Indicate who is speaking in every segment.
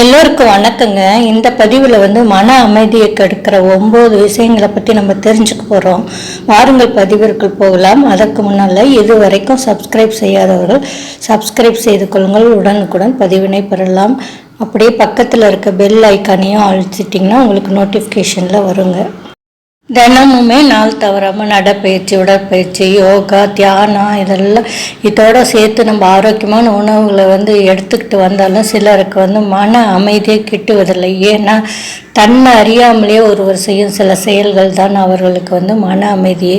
Speaker 1: எல்லோருக்கும் வணக்கங்க. இந்த பதிவில் வந்து மன அமைதியை கெடுக்கிற ஒம்பது விஷயங்களை பற்றி நம்ம தெரிஞ்சுக்க போகிறோம் வாருங்கள் பதிவிற்குள் போகலாம். அதற்கு முன்னால் இது வரைக்கும் சப்ஸ்கிரைப் செய்யாதவர்கள் சப்ஸ்கிரைப் செய்து கொள்ளுங்கள். உடனுக்குடன் பதிவினை பெறலாம். அப்படியே பக்கத்தில் இருக்க பெல் ஐக்கானையும் அழிச்சிட்டிங்கன்னா உங்களுக்கு நோட்டிஃபிகேஷனில் வருங்க. தினமுமே நாள் தவறாமல் நடைப்பயிற்சி உடற்பயிற்சி யோகா தியானம் இதெல்லாம் இதோட சேர்த்து நம்ம ஆரோக்கியமான உணவுகளை வந்து எடுத்துக்கிட்டு வந்தாலும் சிலருக்கு வந்து மன அமைதியை கிட்டுவதில்லை. ஏன்னா தன்னை அறியாமலே ஒருவர் செய்யும் சில செயல்கள் தான் அவர்களுக்கு வந்து மன அமைதியை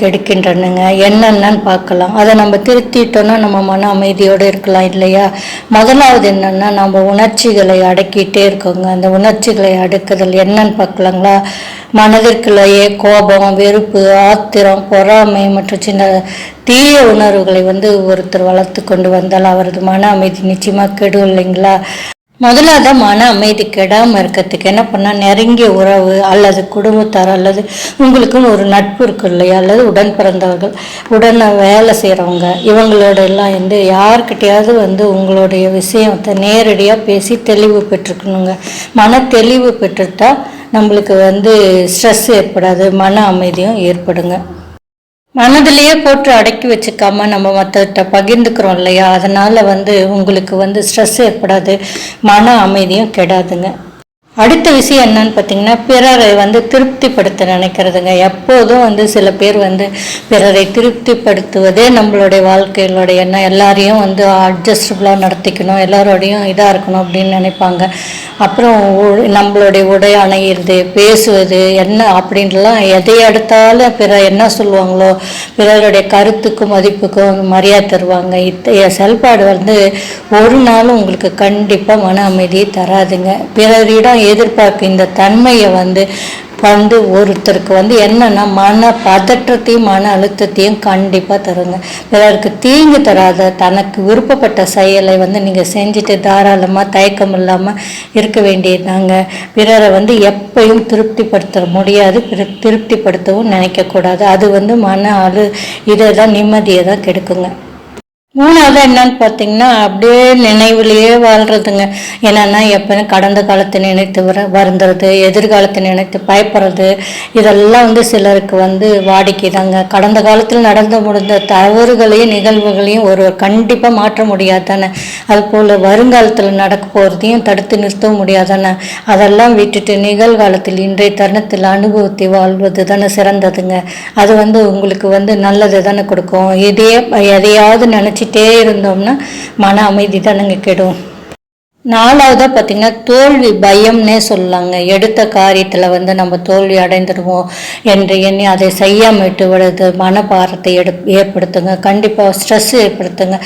Speaker 1: கெடுக்கின்றனுங்க என்னென்னு பார்க்கலாம். அதை நம்ம திருத்திட்டோம்னா நம்ம மன அமைதியோடு இருக்கலாம் இல்லையா? முதலாவது என்னென்னா நம்ம உணர்ச்சிகளை அடக்கிட்டே இருக்கோங்க. அந்த உணர்ச்சிகளை அடக்குதல் என்னன்னு பார்க்கலாங்களா? மனதிற்குள்ளேயே கோபம் வெறுப்பு ஆத்திரம் பொறாமை மற்றும் சின்ன தீய உணர்வுகளை வந்து ஒருத்தர் வளர்த்து கொண்டு வந்தால் அவரது மன அமைதி நிச்சயமாக கெடும் இல்லைங்களா? முதலாவது மன அமைதி கெடாமல் இருக்கிறதுக்கு என்ன பண்ணால் நெருங்கிய உறவு அல்லது குடும்பத்தார் அல்லது உங்களுக்குன்னு ஒரு நட்பு இருக்கு இல்லையா? அல்லது உடன் பிறந்தவர்கள் உடனே வேலை செய்கிறவங்க இவங்களோட எல்லாம் வந்து யார்கிட்டயாவது வந்து உங்களுடைய விஷயத்தை நேரடியாக பேசி தெளிவு பெற்றுக்கணுங்க. மன தெளிவு பெற்றுட்டா நம்மளுக்கு வந்து ஸ்ட்ரெஸ் ஏற்படாது மன அமைதியும் ஏற்படுங்க. மனதிலேயே போட்டு அடக்கி வச்சுக்காம நம்ம மற்றவர்கிட்ட பகிர்ந்துக்கிறோம் இல்லையா? அதனால வந்து உங்களுக்கு வந்து ஸ்ட்ரெஸ் ஏற்படாது மன அமைதியும் கெடாதுங்க. அடுத்த விஷயம் என்னன்னு பார்த்தீங்கன்னா பிறரை வந்து திருப்திப்படுத்த நினைக்கிறதுங்க. எப்போதும் வந்து சில பேர் வந்து பிறரை திருப்திப்படுத்துவதே நம்மளுடைய வாழ்க்கையிலுடைய எண்ணம். எல்லாரையும் வந்து அட்ஜஸ்டபுளாக நடத்திக்கணும் எல்லாரோடையும் இதாக இருக்கணும் அப்படின்னு நினைப்பாங்க. அப்புறம் நம்மளுடைய உடை அணையிறது பேசுவது என்ன அப்படின்லாம் எதை எடுத்தாலும் பிற என்ன சொல்லுவாங்களோ பிறருடைய கருத்துக்கும் மதிப்புக்கும் மரியாதை தருவாங்க. இத்தகைய செயல்பாடு வந்து ஒரு நாளும் உங்களுக்கு கண்டிப்பாக மன அமைதியை தராதுங்க. பிறரிடம் எதிர்பார்க்க இந்த தன்மையை வந்து வந்து ஒருத்தருக்கு வந்து என்னென்னா மன பதற்றத்தையும் மன அழுத்தத்தையும் கண்டிப்பாக தருங்க. பிறருக்கு தீங்கு தராத தனக்கு விருப்பப்பட்ட செயலை வந்து நீங்கள் செஞ்சுட்டு தாராளமாக தயக்கம் இல்லாமல் இருக்க வேண்டியதுதாங்க. பிறரை வந்து எப்பயும் திருப்திப்படுத்த முடியாது பிற திருப்திப்படுத்தவும் நினைக்கக்கூடாது. அது வந்து மன அழு இதை தான் நிம்மதியை தான் கெடுக்குங்க. மூணாவது என்னன்னு பார்த்தீங்கன்னா அப்படியே நினைவுலயே வாழ்றதுங்க. என்னென்னா எப்போ கடந்த காலத்தை நினைத்து வர வருந்துறது எதிர்காலத்தை நினைத்து பயப்படுறது இதெல்லாம் வந்து சிலருக்கு வந்து வாடிக்கை தாங்க கடந்த காலத்தில் நடந்து முடிந்த தவறுகளையும் நிகழ்வுகளையும் ஒருவர் கண்டிப்பாக மாற்ற முடியாது தானே அதுபோல் வருங்காலத்தில் நடக்க போகிறதையும் தடுத்து நிறுத்தவும் முடியாது தானே அதெல்லாம் விட்டுட்டு நிகழ்காலத்தில் இன்றைய தருணத்தில் அனுபவத்தை வாழ்வது தானே சிறந்ததுங்க. அது வந்து உங்களுக்கு வந்து நல்லது தானே கொடுக்கும். இதே எதையாவது நினச்சி யோசிச்சுட்டே இருந்தோம்னா மன அமைதி தானுங்க கெடும். நாலாவதாக பார்த்தீங்கன்னா தோல்வி பயம்னே சொல்லலாங்க. எடுத்த காரியத்தில் வந்து நம்ம தோல்வி அடைந்துடுவோம் என்று எண்ணி அதை செய்யாமல் விட்டு விடுறது மனபாரத்தை எடு ஏற்படுத்துங்க. கண்டிப்பாக ஸ்ட்ரெஸ் ஏற்படுத்துங்க.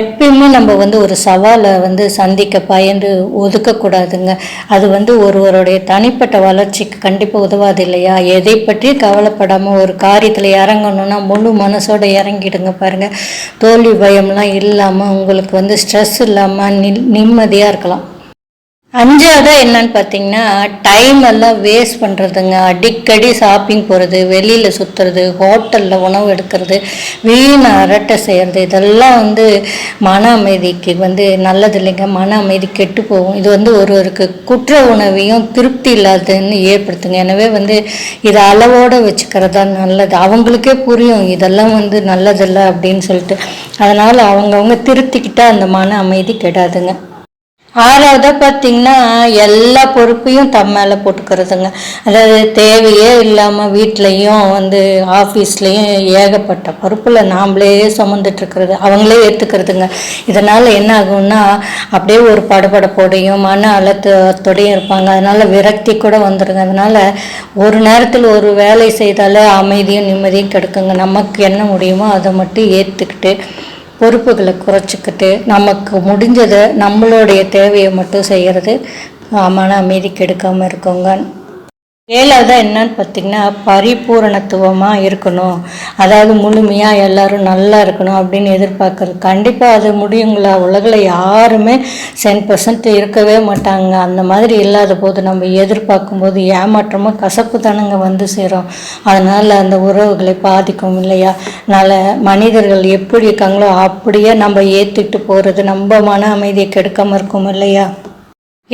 Speaker 1: எப்பயுமே நம்ம வந்து ஒரு சவாலை வந்து சந்திக்க பயந்து ஒதுக்கக்கூடாதுங்க. அது வந்து ஒருவருடைய தனிப்பட்ட வளர்ச்சிக்கு கண்டிப்பாக உதவாது இல்லையா? எதை பற்றி கவலை கவலைப்படாமல் ஒரு காரியத்தில் இறங்கணும்னா முழு மனசோட இறங்கிடுங்க பாருங்கள் தோல்வி பயம்லாம் இல்லாமல் உங்களுக்கு வந்து ஸ்ட்ரெஸ் இல்லாமல் நிம்மதியாக இருக்கலாம். அஞ்சாவது என்னன்னு பார்த்தீங்கன்னா டைம் எல்லாம் வேஸ்ட் பண்ணுறதுங்க அடிக்கடி ஷாப்பிங் போகிறது வெளியில் சுற்றுறது ஹோட்டலில் உணவு எடுக்கிறது வீண் அரட்டை செய்கிறது இதெல்லாம் வந்து மன அமைதிக்கு வந்து நல்லது இல்லைங்க. மன அமைதி கெட்டு போகும். இது வந்து ஒருவருக்கு குற்ற உணவையும் திருப்தி இல்லாததுன்னு ஏற்படுத்துங்க. எனவே வந்து இதை அளவோடு வச்சுக்கிறது தான் நல்லது. அவங்களுக்கே புரியும் இதெல்லாம் வந்து நல்லதில்லை அப்படின்னு சொல்லிட்டு. அதனால் அவங்கவுங்க திருத்திக்கிட்டால் அந்த மன அமைதி கெடாதுங்க. ஆறாவதாக பார்த்தீங்கன்னா எல்லா பொறுப்பையும் தம் மேலே போட்டுக்கிறதுங்க. அதாவது தேவையே இல்லாமல் வீட்லேயும் வந்து ஆஃபீஸ்லேயும் ஏகப்பட்ட பொறுப்பில் நாம்ளே சுமந்துட்டுருக்கிறது அவங்களே ஏற்றுக்கிறதுங்க இதனால் என்ன ஆகும்னா அப்படியே ஒரு படபடப்போடையும் மன அழுத்தத்தோடையும் இருப்பாங்க. அதனால் விரக்தி கூட வந்துடுங்க அதனால் ஒரு நேரத்தில் ஒரு வேலை செய்தாலே அமைதியும் நிம்மதியும் கிடைக்குங்க. நமக்கு என்ன முடியுமோ அதை மட்டும் ஏற்றுக்கிட்டு பொறுப்புகளை குறைச்சிக்கிட்டு நமக்கு முடிஞ்சதை நம்மளுடைய தேவையை மட்டும் செய்கிறது மன அமைதி கெடுக்காமல் இருக்கோங்க ஏழாவது என்னன்னு பார்த்தீங்கன்னா பரிபூரணத்துவமாக இருக்கணும். அதாவது முழுமையாக எல்லாரும் நல்லா இருக்கணும் அப்படின்னு எதிர்பார்க்குறது. கண்டிப்பாக அது முடியுங்களா? உலகில் யாருமே சென் பர்சன்ட் இருக்கவே மாட்டாங்க. அந்த மாதிரி இல்லாத போது நம்ம எதிர்பார்க்கும் போது ஏமாற்றமும் கசப்பு தானுங்க வந்து சேரும். அதனால் அந்த உறவுகளை பாதிக்கும் இல்லையா? அதனால் மனிதர்கள் எப்படி இருக்காங்களோ அப்படியே நம்ம ஏற்றுக்கிட்டு போகிறது நம்ம மன அமைதியை கெடுக்காமல் இருக்கும் இல்லையா?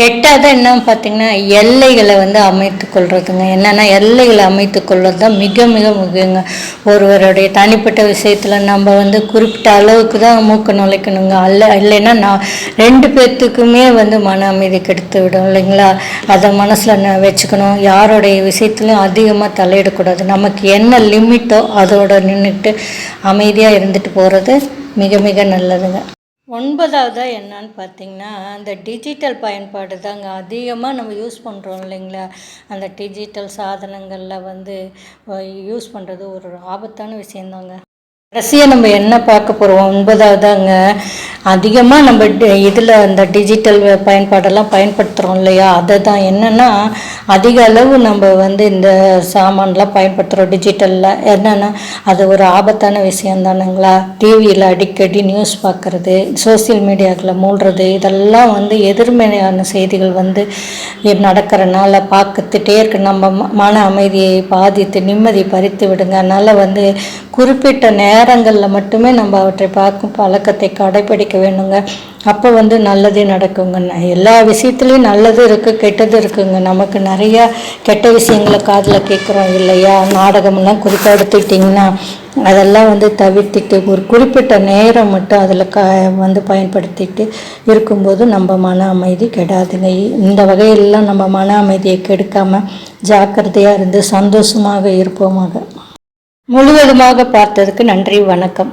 Speaker 1: எட்டாவது என்ன பார்த்தீங்கன்னா எல்லைகளை வந்து அமைத்து கொள்றதுங்க. என்னென்னா எல்லைகளை அமைத்து கொள்வது தான் மிக மிக முக்கியங்க. ஒருவருடைய தனிப்பட்ட விஷயத்தில் நம்ம வந்து குறிப்பிட்ட அளவுக்கு தான் மூக்க நுழைக்கணுங்க. அல்ல இல்லைன்னா நான் ரெண்டு பேர்த்துக்குமே வந்து மன அமைதி கெடுத்து விடும் இல்லைங்களா? அதை மனசில் வச்சுக்கணும். யாருடைய விஷயத்துலையும் அதிகமாக தலையிடக்கூடாது. நமக்கு என்ன லிமிட்டோ அதோட நின்றுட்டு அமைதியாக இருந்துட்டு போகிறது மிக மிக நல்லதுங்க. ஒன்பதாவதாக என்னன்னு பார்த்தீங்கன்னா அந்த டிஜிட்டல் பயன்பாடு தாங்க அதிகமாக நம்ம யூஸ் பண்ணுறோம் இல்லைங்களா? அந்த டிஜிட்டல் சாதனங்களில் வந்து யூஸ் பண்ணுறது ஒரு ஆபத்தான விஷயந்தாங்க. கடைசியாக நம்ம என்ன பார்க்க போகிறோம் ஒன்பதாவதாங்க அதிகமாக நம்ம இதில் அந்த டிஜிட்டல் பயன்பாடெல்லாம் பயன்படுத்துகிறோம் இல்லையா? அதை தான் என்னென்னா அதிக அளவு நம்ம வந்து இந்த சாமான்லாம் பயன்படுத்துகிறோம் டிஜிட்டலில் என்னென்னா அது ஒரு ஆபத்தான விஷயம் தானுங்களா? டிவியில் அடிக்கடி நியூஸ் பார்க்குறது சோசியல் மீடியாவில் மூழ்கிறது இதெல்லாம் வந்து எதிர்மறையான செய்திகள் வந்து நடக்கிறனால பார்க்கத்துட்டே இருக்கு. நம்ம ம- மன அமைதியை பாதித்து நிம்மதி பறித்து விடுங்க. அதனால் வந்து குறிப்பிட்ட நேரங்களில் மட்டுமே நம்ம அவற்றை பார்க்கும் பழக்கத்தை கடைப்பிடிக்க வேணுங்க. அப்போ வந்து நல்லதே நடக்குங்க. எல்லா விஷயத்துலேயும் நல்லது இருக்குது கெட்டது இருக்குங்க. நமக்கு நிறையா கெட்ட விஷயங்களை காதில் கேட்குறோம் இல்லையா? நாடகம்லாம் குறிப்பாக எடுத்துக்கிட்டிங்கன்னா அதெல்லாம் வந்து தவிர்த்துட்டு ஒரு குறிப்பிட்ட நேரம் மட்டும் அதில் க வந்து பயன்படுத்திட்டு இருக்கும்போது நம்ம மன அமைதி கெடாதுங்க. இந்த வகையிலலாம் நம்ம மன அமைதியை கெடுக்காமல் ஜாக்கிரதையாக இருந்து சந்தோஷமாக இருப்போமாக. முழுவதுமாக பார்த்ததுக்கு நன்றி வணக்கம்.